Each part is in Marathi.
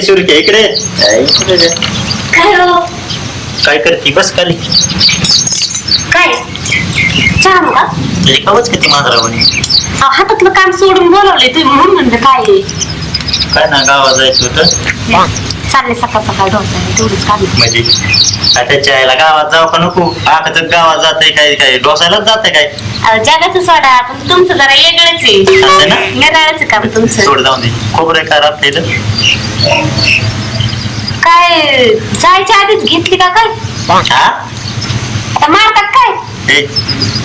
इकडे काय इकडे? काय हो काय करते? बस खाली. काय? छान का? किती मांजरावणी अहो, हातातलं काम सोडून बोलवले तुम्ही म्हणून म्हणलं काय आहे? काय ना गावात जायचं होतं. चालले सकाळ सकाळ डोसा तेवढीच काम म्हणजे त्याच्या आईला गावात जाऊ का नको? आता गावात जाते काय काय डोसायलाच जाते काय? अहो, जगाचं सोडा पण तुमचं जरा वेगळंच आहे. असं ना? वेगळंच काम तुमचं. सोड जाऊन दे. खोबरं काय राहते इथं? काय जायच्या आधीच घेतली का काय? हा? आता मारतात काय? ए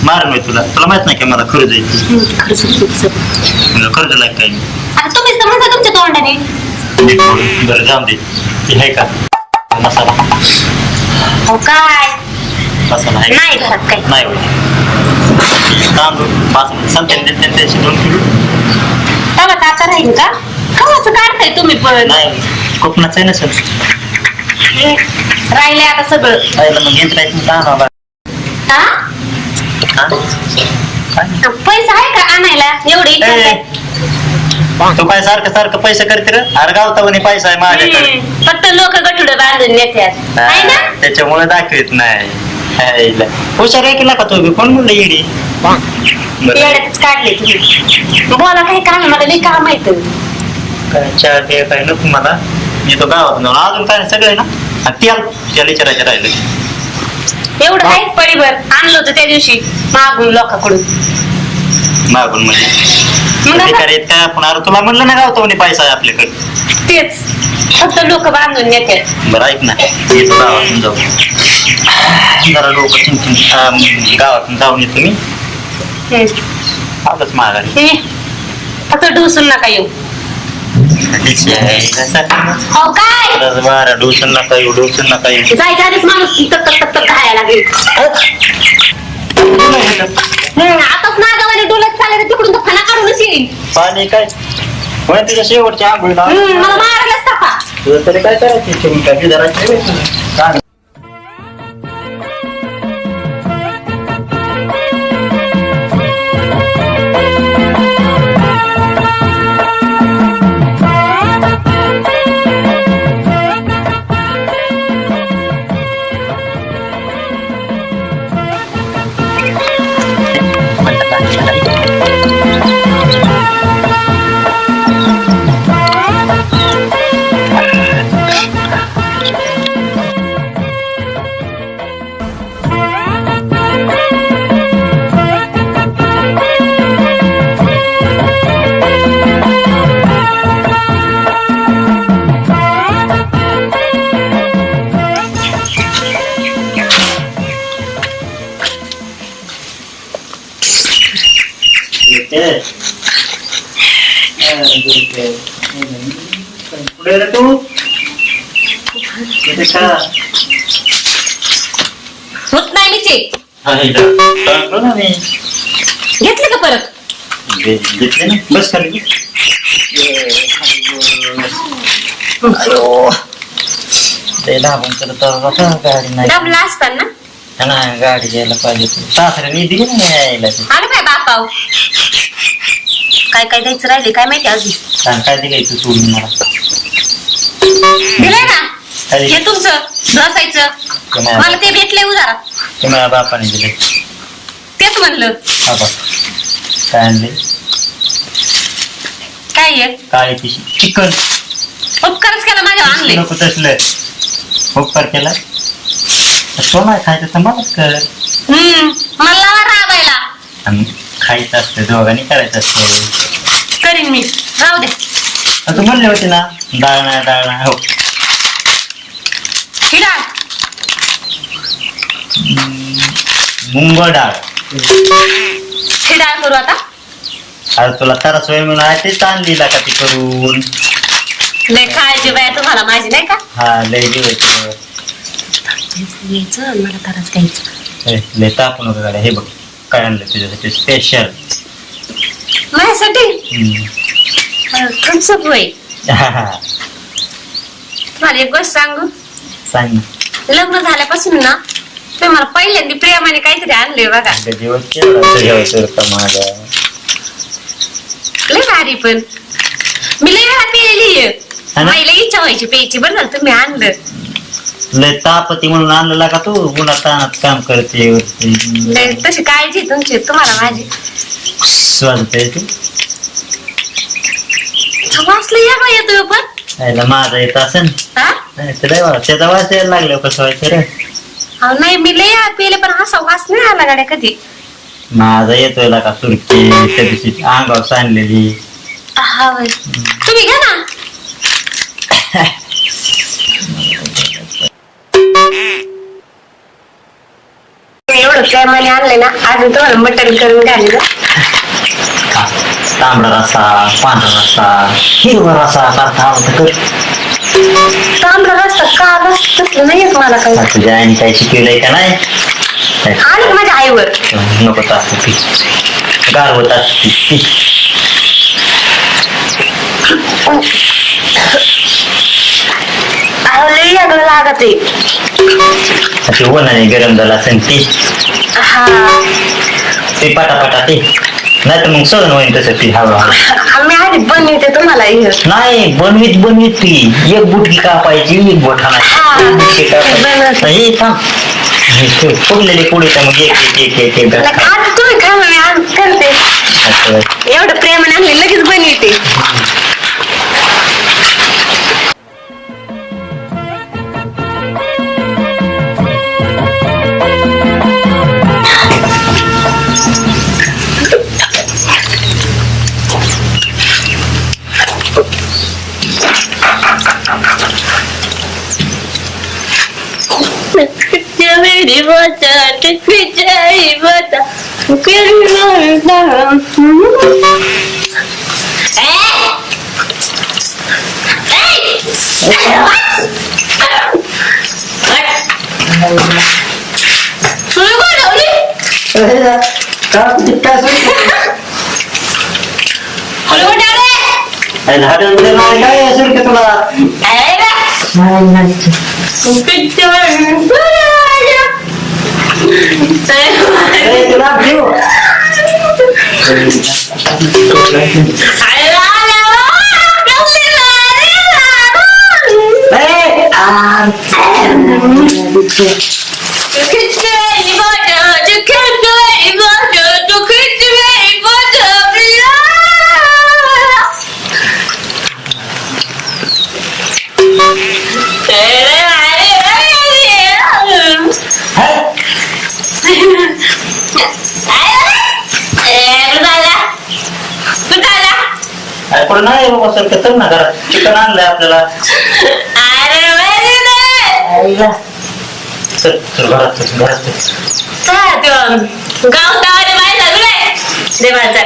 मार मी तुला. तुला माहीत नाही का मला खरं जायचं? हम्म, खरंच चुकीचं. मला खर्च लाग काय आता तुम्हीच तर म्हणता तुमच्या तोंडाने. एक फोडून. बरं जाऊन दे. आहे का? मसाला. अहो काय मसाला आहे. नाही घरात काय? नाही होत. तांदूळ पाच संपले देते त्याचे दोन किलो. आता राहील का? कवाच काढताय तुम्ही पण? नाही कोकणाचं आहे ना सर हे, राहिले आता सगळं. आईला मग घेत राहायचं हा? हा? पैसा आहे का आणायला? एवढे तू काय सारखं सारखं पैसे करते रे. अरे गावता पैसा आहे माझ्याकडे. फक्त लोक गठुड बांधून नेत्यात. आहे ना? हा, त्याच्यामुळे दाखवित नाही. हुशार आहे की नका तू बी? कोण म्हणलं येडी? बरं. येड्यातच काढले तुम्ही. बोला काही काम मला लई काम माहीत काय चहा ते काय नको मला? मी तो गावात जाऊन अजून काय सगळं आहे ना? आणि तेल तेल विचारायचं राहिलं. एवढं आहे पडीभर आणलं होतं त्या दिवशी मागून लोकांकडून. मागून म्हणजे? काय आपण तुला म्हणलं ना गावतो म्हणे पैसा आहे आपल्याकडे. तेच. फक्त लोक बांधून नेत्यात. बरं ऐक ना. येतो गावातून जाऊ. जरा लोक गावातून जाऊन येतो मी. आलोच माघारी. हे, फक्त डुसून नका येऊ. हो काय? बारा डोसन नका येऊ डोसन नका येऊ. जायच्या आधीच माणूस तक तक तक तक खायला लागेल हम्म, आताच तर तिकडून तर फणा काढूनच येईल पाणी काय? म्हणे तुझ्या शेवटच्या आंघोळीला. हम्म, मला मारायलाच टाका तुझं तरी काय करायचं? पुढे रे तू इथे का होत नाही आहे ना मी घेतले का परत? घे- घेतले ना बस खाली ते दाबून तर आता गाडी नाही असताना? हा ना गाडी घ्यायला पाहिजे सासऱ्याने दिली ना यायला. ती. आलं काय बापाव. काय काय द्यायचं राहिले काय माहिती अजून? सांग काय दिलायचं सोडून मला? दिलंय ना? काय हे तुमचं बसायचं. मला ते भेटलंय उदारा ते माझ्या बापाने दिले तेच म्हणलं. बाबा काय आणले काय आहे काळी पिशी चिकन. उपकारच केला माझ्या आणले नको तसलं. उपकार केला? तो नाही खायचं तर मलाच कर. हम्म मला लावा राबायला. आणि? खायचं असतं दोघांनी करायचं असतं. करीन मी. राहू दे. तू म्हणले होते ना डाळ नाही डाळ नाही हो. ही डाळ मुंग डाळ. ही डाळ करू आता. अरे तुला तरच वेळ म्हणून आहे तेच आणली का ती करून. लय खायची बाया तुम्हाला माझी नाही का? हा लय दिवस. घ्यायचं मला तरच घ्यायचं. लय तापू नका गाड्या हे बघ. काय आणलं तुझ्यासाठी स्पेशल माझ्यासाठी? थम्सअप होय तुम्हाला एक गोष्ट सांगू? सांग. लग्न झाल्यापासून ना तुम्ही मला पहिल्यांदा प्रेमाने काहीतरी आणले बघा. अगं दिवस केवढा तुझ्यावर का माझा. लय भारी पण. मी लय वेळा पिलेली आहे हा ना? मला इच्छा सवयची प्यायची बरं झालं तुम्ही आणलं. लय तापती म्हणून आणलेला का तू उन्हात तानात काम करते लय तशी काळजी आहे तुमची तुम्हाला माझी. वाजते तू. वाचलं या का येतो पण. यायला माझा येत असेल. हा? त्याचा वास यायला लागल्यावर कसं व्हायचं रे? अहो, नाही मी लय आत पेले पण असा वास नाही आला गाड्या कधी. माझा येतोय का सुरकी त्या दिवशी अंगावर सांडलेली. हा होय. तुम्ही घ्या ना. एवढं प्रेमाने आणलंय ना अजून तुम्हाला मटण करून घाललं हा, तांबडा रस्सा पांढरा रस्सा हिरवा रस्सा सारखा आवडतं कर तांबडा रस्ता का रस्ता तसलं मला काही. तुझ्या आईने काही शिकवलंय का नाही? काय आणि माझ्या आईवर. नको असतं ती गारवत असते ती लागत आहे. ते उन्हाने गरम झाला असेल ती हा ते पाटापाटा ते नाही तर मग सहन होईल तसं ती हळूहळू आम्ही आधी बनवते तुम्हाला हे नाही बनवीत बनवीत ती एक बुटकी कापायची एक बोठाना हा. बुटकी कापायची बनवत. हे थांब हे ठेव. फुगलेले तर मग एक एक एक एक एक नाही, आता तुम्ही खा ना, मी आण- करते असं. एवढं प्रेमाने मेरी बचा जाई बता आणि हाडं उद्या नाही काय असेल का तुला ए, तुला ठेव. ए, आ, हे, नाही बाबा सर कसं ना घरात चिकन आणलंय आपल्याला. आईला. चल चल घरात चल, घरात चल. गावतावाले बाय लागले देवाचा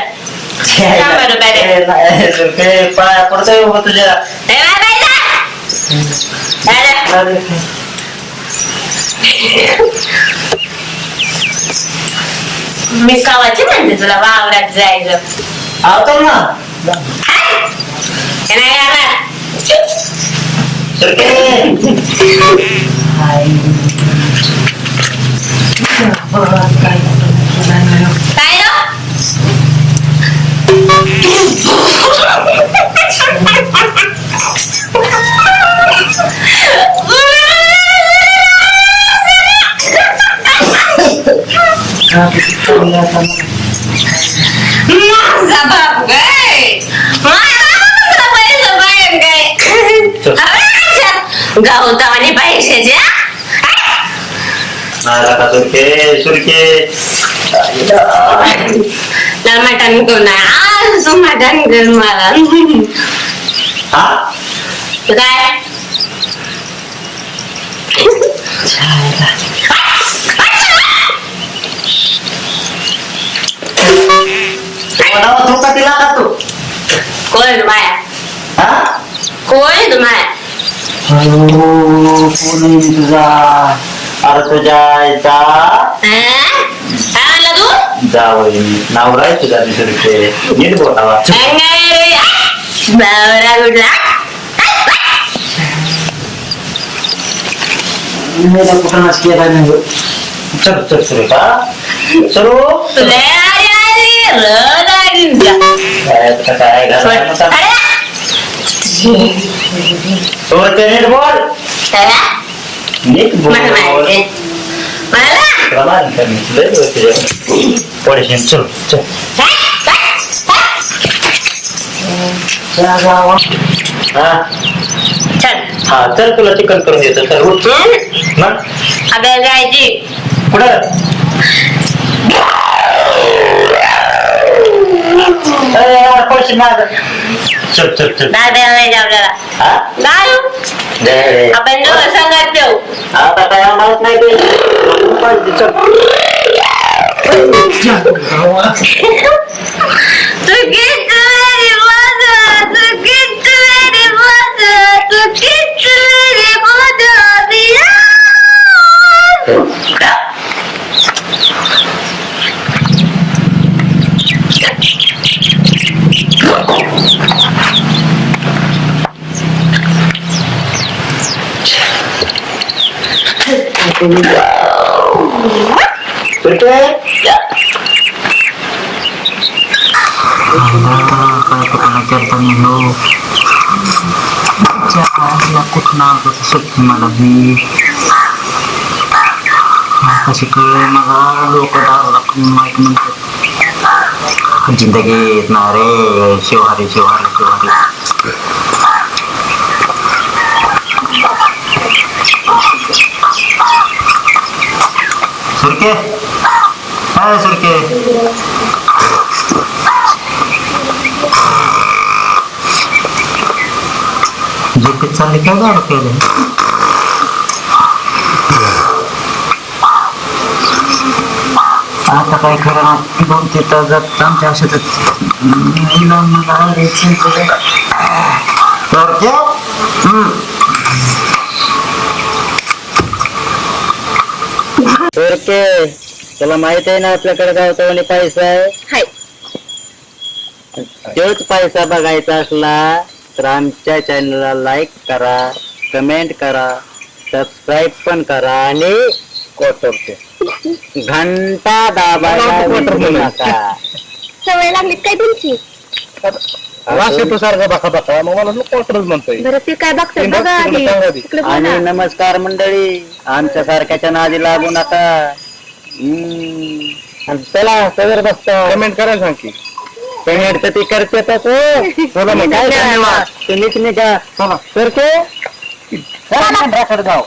शंभर रुपये दे. ए, नाही, सर, ते पाया पडतोय बाबा तुझ्या. देवा बायचा अरे, मी कावाची म्हणते तुला वावरात जायचं. आवतो ना. हे नाही आला सुरके काय रो? माझा बाप काय माझा बाप पैसे बाहेर काय गावतावाने पैशाचे नाला का सुरके सुरके तर मटण करून आज तू मटण कर मला हा काय बनावा तो का तिला का तू कोण माया हा कोण तुम्हाला अहो, कोणी तुझा अरे तुझ्या आईचा काय म्हणला तू जावई नाव राय तुझा सुरके नीट बोलावा बावरा कुठला कुठं नसते चल चल सुरू का चलो तुला आली आली रड आली जा. काय आता काय घालायला अरे आता? सोडते नीट बोल त्याला नीट बोल मला माहिती. मला तुला माहिती का मी? लय तुझ्या पोळीशी चल हा चल हा चल तुला चिकन करून देतो चल उठ मग अगं जायची कुठं अरे यार, पैसे माग चल चल चल दादा नाही आपल्याला हा गायो दे रे. आपण दोघं संगत देऊ आता काय आम्हाला नाही ते पैसे चल तू किती मेरी मजा तू किती मेरी मजा तू किती मेरी मजा दिया सुट्टी मला बी कशी कळे मला लोक माहीत म्हणतात जिंदगी येत ना रे शिवहारी शिवहारी शिवहारी सुरके काय सुरके झोपेत चालली काय केलं आता काय खरं ना दोन ते तास जात आमच्या. तर क्या? हम्म. ओके तुला माहीत आहे ना आपल्याकडे गावचा पैसा आहे. हाय. तोच पैसा बघायचा असला तर आमच्या चॅनलला लाईक करा कमेंट करा सबस्क्राईब पण करा आणि घंटा दाबायला विसरू नका. सवय लागली काय तुमची? सारखा मग मला क्वार्टरच म्हणतोय. बरं ते काय बघतात तीन बघा बघ, आधी. तिकडे सांगा आधी. तिकडे आणि बघा. नमस्कार मंडळी. आमच्या सारख्याच्या नादी लागू नका. हम्म. आणि चला सगळं बसतो. कमेंट करा सांग की पेमेंट तर ती. करतेच हो. चला मग काय धन्यवाद तुम्हीच निघा चला तर ते जाऊ.